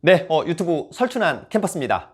네, 어, 유튜브 설춘한 캠퍼스입니다.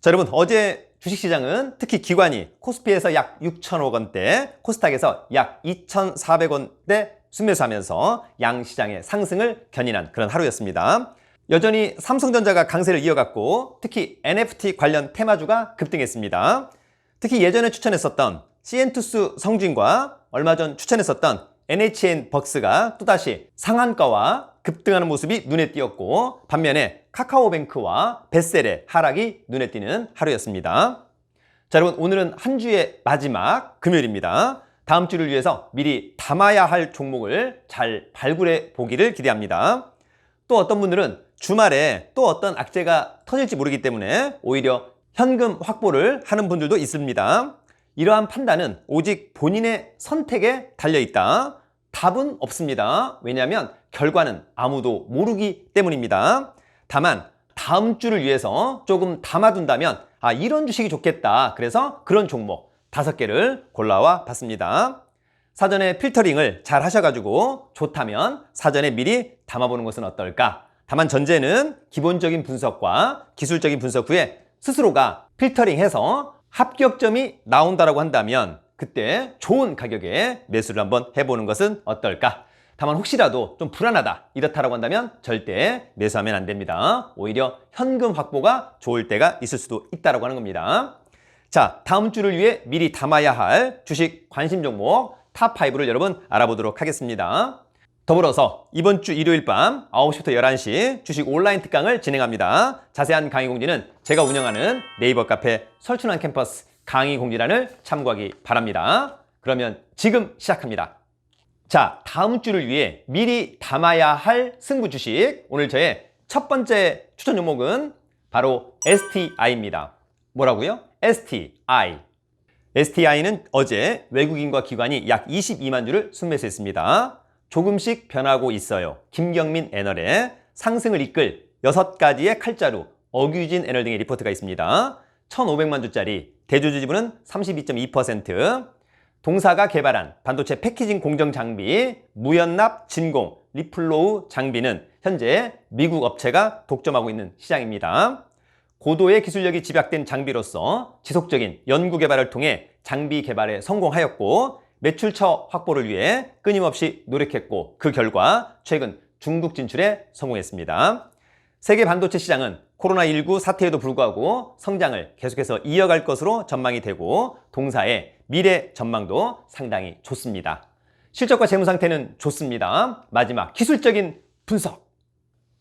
자, 여러분, 어제 주식시장은 특히 기관이 코스피에서 약 6천억 원대, 코스닥에서 약 2,400원대 순매수하면서 양시장의 상승을 견인한 그런 하루였습니다. 여전히 삼성전자가 강세를 이어갔고 특히 NFT 관련 테마주가 급등했습니다. 특히 예전에 추천했었던 시엔투스 성진과 얼마 전 추천했었던 NHN 벅스가 또다시 상한가와 급등하는 모습이 눈에 띄었고 반면에 카카오뱅크와 베셀의 하락이 눈에 띄는 하루였습니다. 자, 여러분 오늘은 한 주의 마지막 금요일입니다. 다음 주를 위해서 미리 담아야 할 종목을 잘 발굴해 보기를 기대합니다. 또 어떤 분들은 주말에 또 어떤 악재가 터질지 모르기 때문에 오히려 현금 확보를 하는 분들도 있습니다. 이러한 판단은 오직 본인의 선택에 달려 있다. 답은 없습니다. 왜냐하면 결과는 아무도 모르기 때문입니다. 다만 다음 주를 위해서 조금 담아둔다면 아 이런 주식이 좋겠다. 그래서 그런 종목 다섯 개를 골라와 봤습니다. 사전에 필터링을 잘 하셔가지고 좋다면 사전에 미리 담아보는 것은 어떨까? 다만 전제는 기본적인 분석과 기술적인 분석 후에 스스로가 필터링해서 합격점이 나온다라고 한다면 그때 좋은 가격에 매수를 한번 해보는 것은 어떨까? 다만 혹시라도 좀 불안하다 이렇다라고 한다면 절대 매수하면 안 됩니다. 오히려 현금 확보가 좋을 때가 있을 수도 있다라고 하는 겁니다. 자, 다음 주를 위해 미리 담아야 할 주식 관심 종목 탑5를 여러분 알아보도록 하겠습니다. 더불어서 이번 주 일요일 밤 9시부터 11시 주식 온라인 특강을 진행합니다. 자세한 강의 공지는 제가 운영하는 네이버 카페 설춘한 캠퍼스 강의 공지란을 참고하기 바랍니다. 그러면 지금 시작합니다. 자, 다음 주를 위해 미리 담아야 할 승부 주식. 오늘 저의 첫 번째 추천 종목은 바로 STI입니다. 뭐라고요? STI. STI는 어제 외국인과 기관이 약 22만 주를 순매수했습니다. 조금씩 변하고 있어요. 김경민 애널의 상승을 이끌 6가지의 칼자루, 어규진 애널 등의 리포트가 있습니다. 1,500만 주짜리, 대주주 지분은 32.2%, 동사가 개발한 반도체 패키징 공정 장비, 무연납 진공, 리플로우 장비는 현재 미국 업체가 독점하고 있는 시장입니다. 고도의 기술력이 집약된 장비로서 지속적인 연구 개발을 통해 장비 개발에 성공하였고 매출처 확보를 위해 끊임없이 노력했고 그 결과 최근 중국 진출에 성공했습니다. 세계 반도체 시장은 코로나19 사태에도 불구하고 성장을 계속해서 이어갈 것으로 전망이 되고 동사의 미래 전망도 상당히 좋습니다. 실적과 재무 상태는 좋습니다. 마지막 기술적인 분석.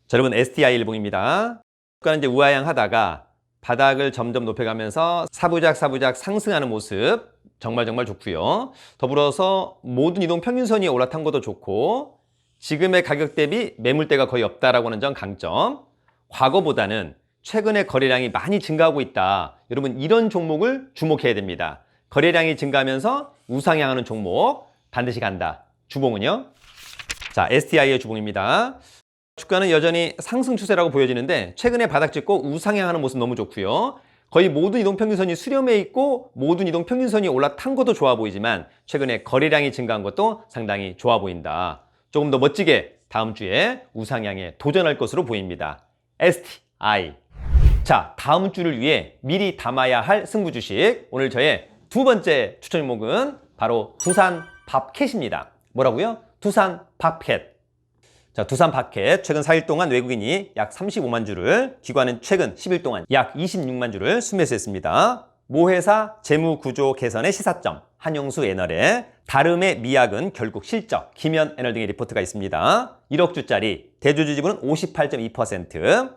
자, 여러분 STI 일봉입니다. 주가는 이제 우하향하다가 바닥을 점점 높여가면서 사부작 사부작 상승하는 모습 정말 정말 좋고요. 더불어서 모든 이동 평균선이 올라탄 것도 좋고 지금의 가격 대비 매물대가 거의 없다라고 하는 점 강점. 과거보다는 최근에 거래량이 많이 증가하고 있다. 여러분 이런 종목을 주목해야 됩니다. 거래량이 증가하면서 우상향하는 종목 반드시 간다. 주봉은요. 자, STI의 주봉입니다. 주가는 여전히 상승 추세라고 보여지는데 최근에 바닥 찍고 우상향하는 모습 너무 좋고요. 거의 모든 이동 평균선이 수렴해 있고 모든 이동 평균선이 올라탄 것도 좋아 보이지만 최근에 거래량이 증가한 것도 상당히 좋아 보인다. 조금 더 멋지게 다음 주에 우상향에 도전할 것으로 보입니다. STI. 자, 다음 주를 위해 미리 담아야 할 승부 주식. 오늘 저의 두 번째 추천 종목은 바로 두산 밥캣입니다. 뭐라고요? 두산 밥캣. 자, 두산 바켓 최근 4일 동안 외국인이 약 35만 주를, 기관은 최근 10일 동안 약 26만 주를 순매수했습니다. 모회사 재무 구조 개선의 시사점, 한용수 애널의 다름의 미학은 결국 실적, 김현 애널 등의 리포트가 있습니다. 1억 주짜리, 대주주 지분은 58.2%,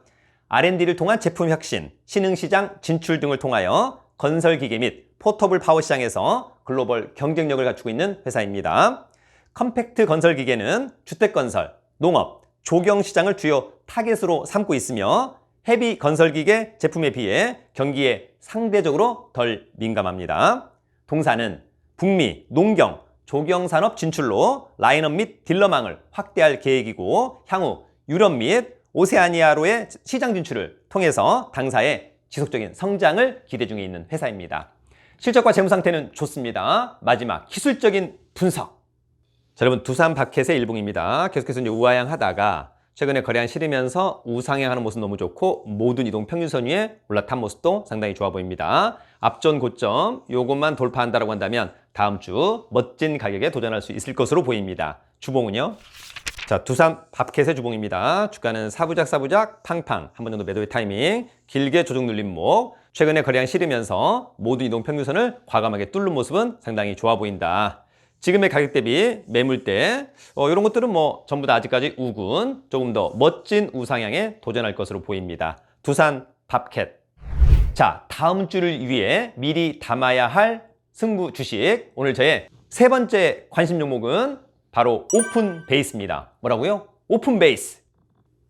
R&D를 통한 제품 혁신, 신흥시장 진출 등을 통하여 건설기계 및 포터블 파워 시장에서 글로벌 경쟁력을 갖추고 있는 회사입니다. 컴팩트 건설기계는 주택건설, 농업, 조경 시장을 주요 타겟으로 삼고 있으며 헤비 건설기계 제품에 비해 경기에 상대적으로 덜 민감합니다. 동사는 북미, 농경, 조경 산업 진출로 라인업 및 딜러망을 확대할 계획이고 향후 유럽 및 오세아니아로의 시장 진출을 통해서 당사의 지속적인 성장을 기대 중에 있는 회사입니다. 실적과 재무 상태는 좋습니다. 마지막 기술적인 분석. 자, 여러분 두산 바켓의 일봉입니다. 계속해서 이제 우하향 하다가 최근에 거래량 실으면서 우상향하는 모습 너무 좋고 모든 이동 평균선 위에 올라탄 모습도 상당히 좋아 보입니다. 앞전 고점 요것만 돌파한다고 한다면 다음 주 멋진 가격에 도전할 수 있을 것으로 보입니다. 주봉은요? 자, 두산 밥캣의 주봉입니다. 주가는 사부작 사부작 팡팡 한 번 정도 매도의 타이밍 길게 조정 눌림목 최근에 거래량 실으면서 모든 이동 평균선을 과감하게 뚫는 모습은 상당히 좋아 보인다. 지금의 가격 대비 매물대 어, 이런 것들은 뭐 전부 다 아직까지 우군 조금 더 멋진 우상향에 도전할 것으로 보입니다. 두산 밥캣 자 다음 주를 위해 미리 담아야 할 승부 주식 오늘 저의 세 번째 관심 종목은 바로 오픈 베이스입니다. 뭐라고요? 오픈 베이스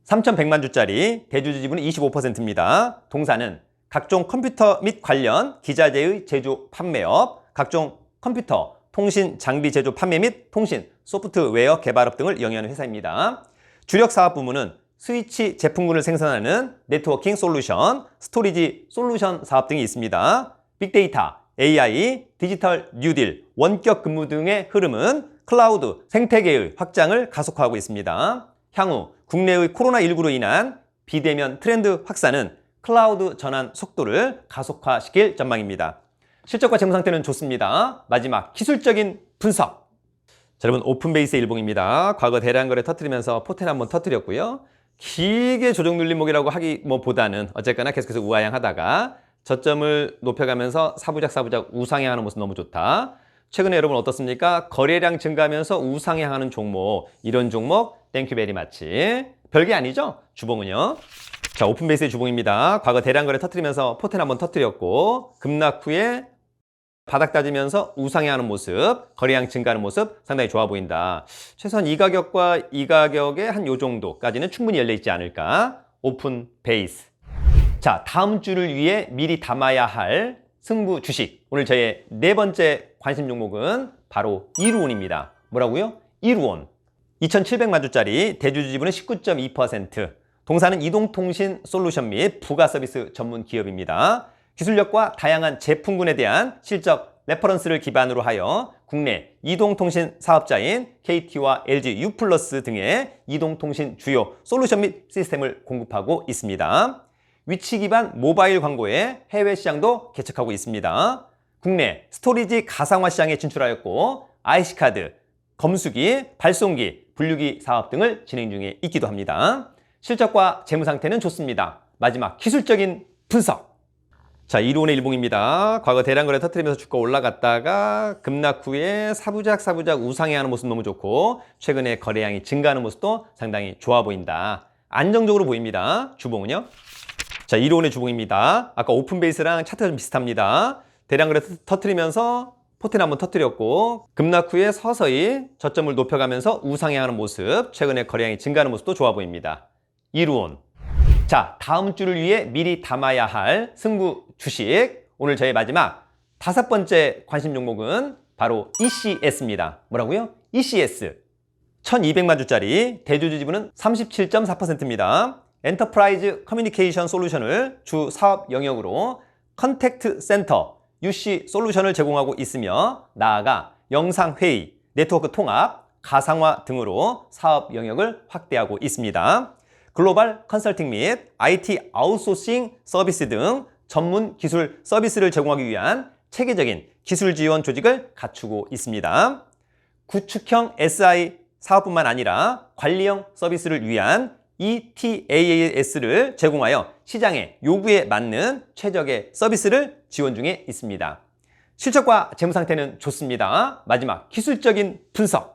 3,100만 주짜리 대주주 지분은 25%입니다. 동사는 각종 컴퓨터 및 관련 기자재의 제조 판매업, 각종 컴퓨터, 통신 장비 제조 판매 및 통신, 소프트웨어 개발업 등을 영위하는 회사입니다. 주력 사업 부문은 스위치 제품군을 생산하는 네트워킹 솔루션, 스토리지 솔루션 사업 등이 있습니다. 빅데이터, AI, 디지털 뉴딜, 원격 근무 등의 흐름은 클라우드 생태계의 확장을 가속화하고 있습니다. 향후 국내의 코로나19로 인한 비대면 트렌드 확산은 클라우드 전환 속도를 가속화시킬 전망입니다. 실적과 재무 상태는 좋습니다. 마지막 기술적인 분석. 자, 여러분 오픈베이스의 일봉입니다. 과거 대량 거래 터트리면서 포텐 한번 터트렸고요. 길게 조정 눌림목이라고 하기 뭐 보다는 어쨌거나 계속해서 우하향하다가 저점을 높여가면서 사부작 사부작 우상향하는 모습 너무 좋다. 최근에 여러분 어떻습니까? 거래량 증가하면서 우상향하는 종목 이런 종목 땡큐 베리 마치 별게 아니죠? 주봉은요. 자 오픈베이스의 주봉입니다. 과거 대량 거래 터트리면서 포텐 한번 터트렸고 급락 후에 바닥 따지면서 우상향하는 모습, 거래량 증가하는 모습 상당히 좋아 보인다. 최소한 이 가격과 이 가격의 한 요 정도까지는 충분히 열려 있지 않을까? 오픈 베이스. 자, 다음 주를 위해 미리 담아야 할 승부 주식. 오늘 저의 네 번째 관심 종목은 바로 이루온입니다. 뭐라고요? 이루온. 2,700만 주짜리 대주주 지분은 19.2%. 동사는 이동통신 솔루션 및 부가 서비스 전문 기업입니다. 기술력과 다양한 제품군에 대한 실적 레퍼런스를 기반으로 하여 국내 이동통신 사업자인 KT와 LG U 플러스 등의 이동통신 주요 솔루션 및 시스템을 공급하고 있습니다. 위치 기반 모바일 광고의 해외 시장도 개척하고 있습니다. 국내 스토리지 가상화 시장에 진출하였고 IC카드, 검수기, 발송기, 분류기 사업 등을 진행 중에 있기도 합니다. 실적과 재무 상태는 좋습니다. 마지막 기술적인 분석. 자, 이론의 일봉입니다. 과거 대량 거래 터트리면서 주가 올라갔다가 급락 후에 사부작 사부작 우상향하는 모습 너무 좋고 최근에 거래량이 증가하는 모습도 상당히 좋아 보인다. 안정적으로 보입니다. 주봉은요. 자, 이론의 주봉입니다. 아까 오픈 베이스랑 차트가 좀 비슷합니다. 대량 거래 터트리면서 포텐 한번 터트렸고 급락 후에 서서히 저점을 높여가면서 우상향하는 모습, 최근에 거래량이 증가하는 모습도 좋아 보입니다. 이루온. 자, 다음 주를 위해 미리 담아야 할 승부 주식. 오늘 저의 마지막 다섯 번째 관심 종목은 바로 ECS입니다. 뭐라고요? ECS. 1200만 주짜리 대주주 지분은 37.4%입니다. 엔터프라이즈 커뮤니케이션 솔루션을 주 사업 영역으로 컨택트 센터, UC 솔루션을 제공하고 있으며 나아가 영상 회의, 네트워크 통합, 가상화 등으로 사업 영역을 확대하고 있습니다. 글로벌 컨설팅 및 IT 아웃소싱 서비스 등 전문 기술 서비스를 제공하기 위한 체계적인 기술 지원 조직을 갖추고 있습니다. 구축형 SI 사업뿐만 아니라 관리형 서비스를 위한 ETAAS를 제공하여 시장의 요구에 맞는 최적의 서비스를 지원 중에 있습니다. 실적과 재무 상태는 좋습니다. 마지막 기술적인 분석.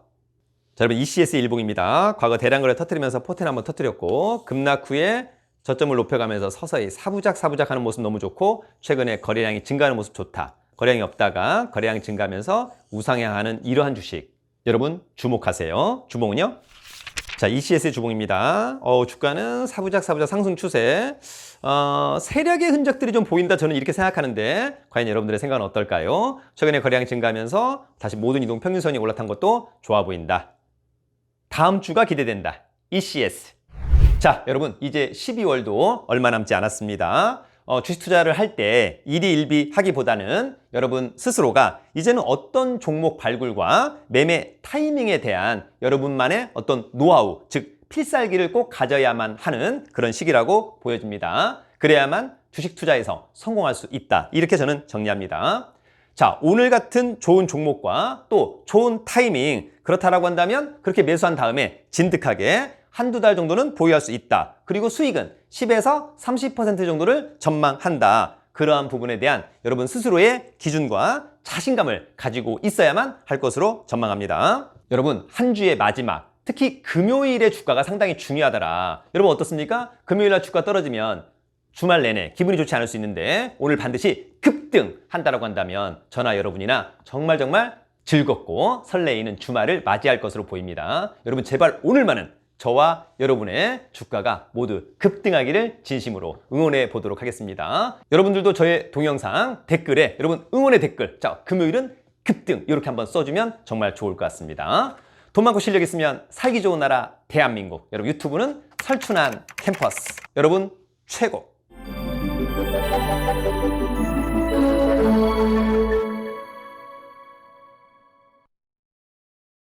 자, 여러분 ECS 일봉입니다. 과거 대량 거래 터트리면서 포텐 한번 터트렸고 급락 후에 저점을 높여가면서 서서히 사부작 사부작 하는 모습 너무 좋고 최근에 거래량이 증가하는 모습 좋다. 거래량이 없다가 거래량이 증가하면서 우상향하는 이러한 주식. 여러분 주목하세요. 주봉은요? 자, ECS의 주봉입니다. 어, 주가는 사부작 사부작 상승 추세. 어, 세력의 흔적들이 좀 보인다 저는 이렇게 생각하는데 과연 여러분들의 생각은 어떨까요? 최근에 거래량 증가하면서 다시 모든 이동 평균선이 올라탄 것도 좋아 보인다. 다음 주가 기대된다. ECS. 자, 여러분, 이제 12월도 얼마 남지 않았습니다. 어, 주식 투자를 할 때 일희일비 하기보다는 여러분 스스로가 이제는 어떤 종목 발굴과 매매 타이밍에 대한 여러분만의 어떤 노하우, 즉 필살기를 꼭 가져야만 하는 그런 시기라고 보여집니다. 그래야만 주식 투자에서 성공할 수 있다. 이렇게 저는 정리합니다. 자, 오늘 같은 좋은 종목과 또 좋은 타이밍 그렇다라고 한다면 그렇게 매수한 다음에 진득하게 한두 달 정도는 보유할 수 있다. 그리고 수익은 10에서 30% 정도를 전망한다. 그러한 부분에 대한 여러분 스스로의 기준과 자신감을 가지고 있어야만 할 것으로 전망합니다. 여러분, 한 주의 마지막, 특히 금요일의 주가가 상당히 중요하더라. 여러분 어떻습니까? 금요일날 주가 떨어지면 주말 내내 기분이 좋지 않을 수 있는데 오늘 반드시 급등한다라고 한다면 저나 여러분이나 정말 정말 즐겁고 설레이는 주말을 맞이할 것으로 보입니다. 여러분 제발 오늘만은 저와 여러분의 주가가 모두 급등하기를 진심으로 응원해 보도록 하겠습니다. 여러분들도 저의 동영상 댓글에 여러분 응원의 댓글 자 금요일은 급등 이렇게 한번 써주면 정말 좋을 것 같습니다. 돈 많고 실력 있으면 살기 좋은 나라 대한민국 여러분 유튜브는 설춘한 캠퍼스 여러분 최고